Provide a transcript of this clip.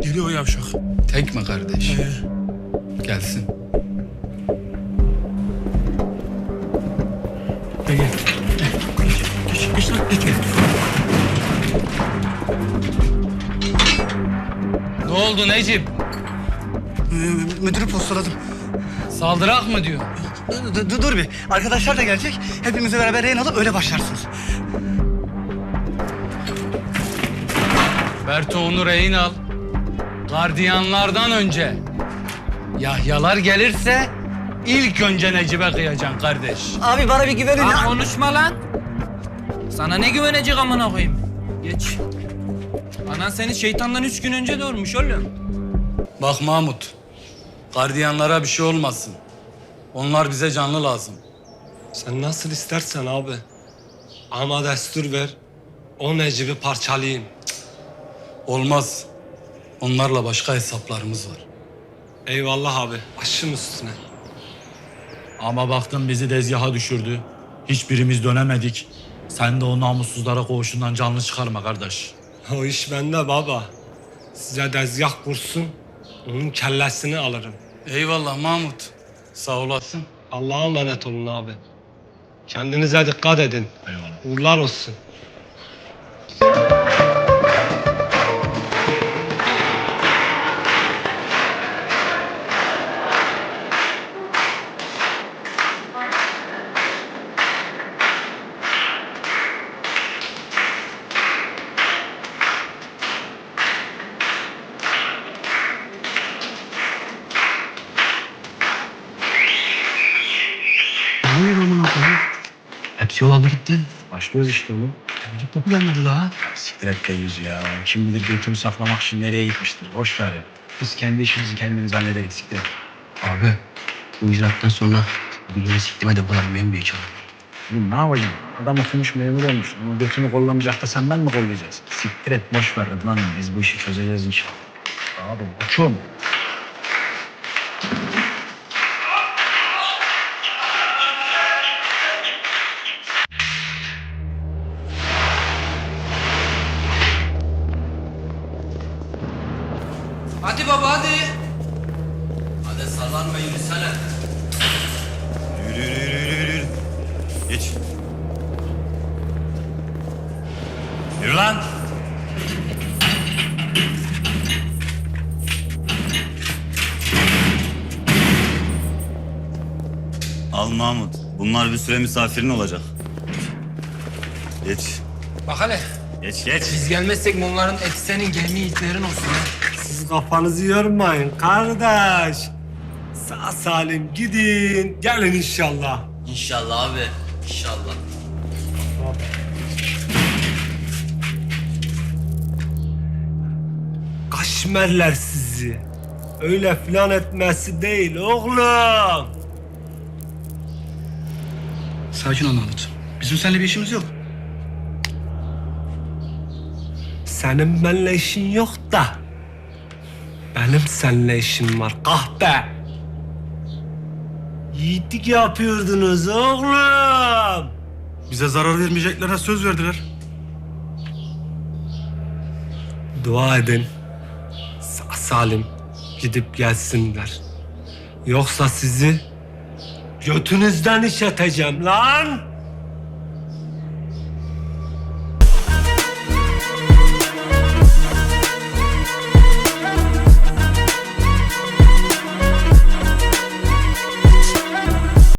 Geliyor yavşak. Tek mi kardeş? Ee, Gelsin. gel gel. Geç, geç lan, geç gel. Ne oldu Necip? Ee, müdürü postaladım. Saldırak mı diyor? Dur, dur, dur bir. Arkadaşlar da gelecek. Hepimizi beraber rehin alıp öyle başlarsınız. Berto onu rehin al. Gardiyanlardan önce. Yahyalar gelirse ilk önce Necip'e kıyacaksın kardeş. Abi bana bir güvenin. Lan konuşma lan. Sana ne güvenecek amına koyayım? Geç. Anan seni şeytandan üç gün önce doğurmuş oğlum. Bak Mahmut, gardiyanlara bir şey olmasın. Onlar bize canlı lazım. Sen nasıl istersen abi. Ama destur ver. O Necip'i parçalayayım. Olmaz. Onlarla başka hesaplarımız var. Eyvallah abi. Başım üstüne. Ama baktın bizi dezgaha düşürdü. Hiçbirimiz dönemedik. Sen de o namussuzlara koğuşundan canlı çıkarma kardeş. O iş bende baba. Size dezgah kursun. Onun kellesini alırım. Eyvallah Mahmut. Sağ olasın. Allah'a emanet olun abi. Kendinize dikkat edin. Eyvallah. Uğurlar olsun. Hepsi yol aldı gitti. Başlıyoruz işte oğlum. Çocuk topu gelmedi daha. Siktir et yüzü ya. Kim bilir götünü saklamak için nereye gitmiştir. Boş ver ya. Biz kendi işimizi kendimiz hallederiz. Siktir et. Abi bu icraattan sonra yere siktime de bularım en büyük çalım. Oğlum ne yapacağım? Adam okumuş memur olmuş. Ama götünü kollamayacak da sen ben mi kollayacağız? Siktir et boş ver lan. Biz bu işi çözeceğiz inşallah. Abi koçum. Hadi baba hadi. Hadi sallanma yürüsene. Yürü yürü yürü yürü yürü. Geç. Yürü lan. Al Mahmut. Bunlar bir süre misafirin olacak. Geç. Bak hele. Geç geç. Biz gelmezsek bunların eti senin gemi itlerin olsun ha. Siz kafanızı yormayın kardeş. Sağ salim gidin. Gelin inşallah. İnşallah abi. İnşallah. Kaşmerler sizi. Öyle filan etmesi değil oğlum. Sakin ol Mahmut. Bizim seninle bir işimiz yok. Senin benimle işin yok da. Benim seninle işim var kahpe. Yiğitlik yapıyordunuz oğlum. Bize zarar vermeyeceklerine söz verdiler. Dua edin. Sağ salim gidip gelsinler. Yoksa sizi götünüzden işeteceğim lan.